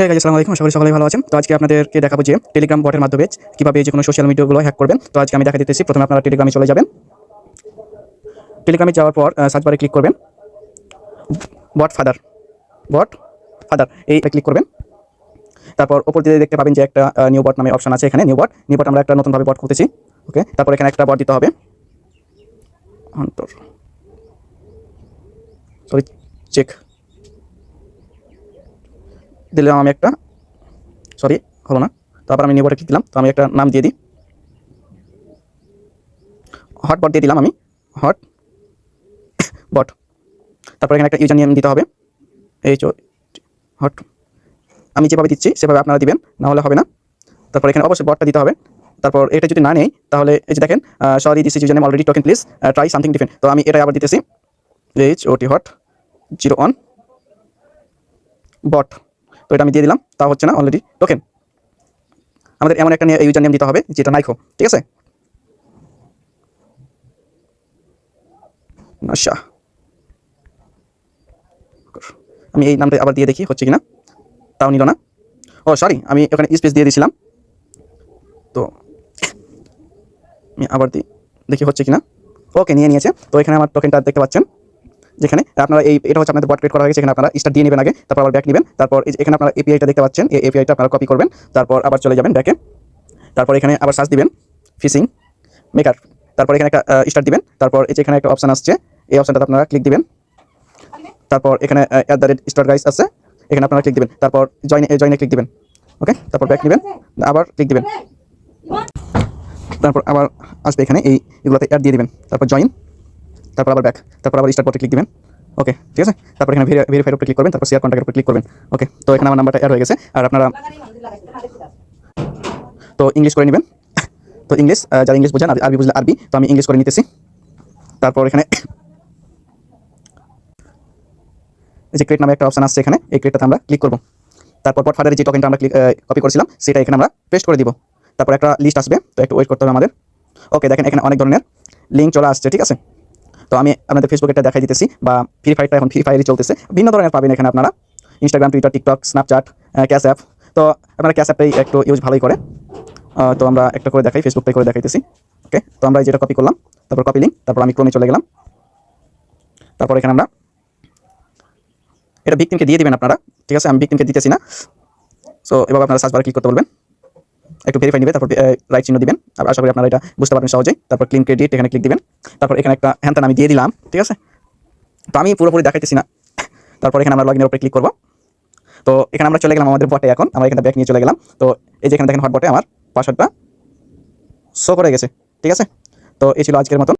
হ্যাঁ গাইজ আসসালামু আলাইকুম, আশা করি সকলেই ভালো আছেন। তো আজকে আপনাদেরকে দেখাবো যে টেলিগ্রাম বটের মাধ্যমে কীভাবে যে কোনো সোশ্যাল মিডিয়াগুলো হ্যাক করবেন। তো আজকে আমি দেখা দিতেছি, প্রথমে আপনারা টেলিগ্রামে চলে যাবেন। টেলিগ্রামে যাওয়ার পর সার্চ বারে ক্লিক করবেন। বট ফাদার বট ফাদার এই ক্লিক করবেন। তারপর ওপর দিয়ে দেখতে পাবেন যে একটা নিউ বট নামে অপশন আছে এখানে নিউ বট নিউ বট আমরা একটা নতুনভাবে বট খুলতেছি ওকে তারপর এখানে একটা বট দিতে হবে। অন্তর। সরি চেক দিলাম আমি একটা সরি হলো না। তারপর আমি নিউবটে ক্লিক দিলাম? তো আমি একটা নাম দিয়ে দিই। হট বট দিয়ে দিলাম আমি। হট বট তারপর এখানে একটা ইউজার নেম দিতে হবে। এই হট আমি যেভাবে দিচ্ছি, সেভাবে আপনারা দিবেন, না হলে হবে না। তারপর এখানে অবশ্যই বটটা দিতে হবে। তারপর এটা যদি না নেই, তাহলে এই যে দেখেন sorry this user name already taken please try something different তো আমি এটাই আবার দিতেছি। H O T hot zero one bot তো এটা আমি দিয়ে দিলাম, তা হচ্ছে না অলরেডি টোকেন আমাদের এমন একটা নিয়ে ইউজার নেম দিতে হবে, যেটা নাইখো ঠিক আছে? আচ্ছা আমি এই নামটা আবার দিয়ে দেখি, হচ্ছে কিনা? তাও নিল না। ও সরি আমি ওখানে স্পেস দিয়ে দিয়েছিলাম তো আমি আবার দিই দেখি হচ্ছে কিনা। ওকে নিয়ে নিয়েছে। তো এখানে আমার টোকেনটা দেখতে পাচ্ছেন। যেখানে আপনারা এই, এটা হচ্ছে আপনাদের বট ক্রিয়েট করা হয়েছে এখানে আপনারা স্টার্ট দিয়ে নেবেন আগে, তারপর আবার ব্যাক নেবেন, তারপর এখানে আপনারা এপিআইটা দেখতে পাচ্ছেন, এই এপিআইটা আপনারা কপি করবেন, তারপর আবার চলে যাবেন ব্যাকে তারপর এখানে আবার সার্চ দিবেন ফিশিং মেকার তারপর এখানে একটা স্টার্ট দিবেন, তারপর এই যে এখানে একটা অপশান আসছে, এই অপশনটাতে আপনারা ক্লিক দিবেন। তারপর এখানে at the rate star guys আছে, এখানে আপনারা ক্লিক দিবেন। তারপর জয়েন জয়েনে ক্লিক দিবেন ওকে তারপর ব্যাক নেবেন, আবার ক্লিক দিবেন। তারপর আবার আসবে এখানে, এই, এগুলোতে অ্যাড দিয়ে দিবেন। তারপর জয়েন তারপর আবার ব্যাক তারপর আবার স্টার্ট বটে ক্লিক দিবেন। ওকে ঠিক আছে? তারপর এখানে ভেরিফাইড উপরে ক্লিক করবেন, তারপর শেয়ার কন্ট্যাক্টের উপরে ক্লিক করবেন। ওকে তো এখানে আমার নাম্বারটা অ্যাড হয়ে গেছে। আর আপনারা তো ইংলিশ করে নেবেন। তো ইংলিশ যারা ইংলিশ বোঝেন, আর আরবি বুঝলে আরবি তো আমি ইংলিশ করে নিতেছি। তারপর এখানে এই যে ক্রেট নামে একটা অপশন আসছে এখানে, এই ক্রেটটাতে আমরা ক্লিক করব। তারপর পট ফাদারের যে টোকেনটা আমরা ক্লিক কপি করেছিলাম, সেটা এখানে আমরা পেস্ট করে দিব। তারপর একটা লিস্ট আসবে, তো একটু ওয়েট করতে হবে আমাদের। ওকে দেখেন এখানে অনেক ধরনের লিঙ্ক চলে আসছে, ঠিক আছে? তো আমি আপনাদের ফেসবুকে এটা দেখাই দিতেছি, বা ফ্রি ফায়ারটা এখন ফ্রি ফায়ারই চলতেছে। ভিন্ন ধরনের পাবেন এখানে আপনারা। Instagram Twitter TikTok Snapchat cash app তো আপনারা ক্যাশ অ্যাপটাই একটু ইউজ ভালোই করে। তো আমরা একটা করে দেখাই ফেসবুকটাই করে দেখাইতেছি। ওকে তো আমরা যেটা কপি করলাম, তারপর কপি লিঙ্ক তারপর আমি ক্রমে চলে গেলাম। তারপর এখানে আমরা এটা ভিকটিমকে দিয়ে দিবেন আপনারা, ঠিক আছে? আমি ভিকটিমকে দিতেছি না। সো এভাবে আপনারা সার্চ বারে ক্লিক করতে বলবেন। একটু ভেরিফাই নেবে, তারপর রাইট চিহ্ন দিবেন। আর আশা করি আপনারা এটা বুঝতে পারবেন সহজেই। তারপর ক্লিন ক্রেডিট এখানে ক্লিক দিবেন। তারপর এখানে একটা হ্যান্ড আমি দিয়ে দিলাম, ঠিক আছে? তো আমি পুরোপুরি দেখাইতেছি না। তারপর এখানে আমরা লগইনের উপরে ক্লিক করব। তো এখানে আমরা চলে গেলাম আমাদের বটে এখন। আমরা এখানে ব্যাক নিয়ে চলে গেলাম। তো এই যে এখানে দেখেন হট বটে আমার পাসওয়ার্ডটা শো করে গেছে, ঠিক আছে? তো এই ছিল আজকের মতন।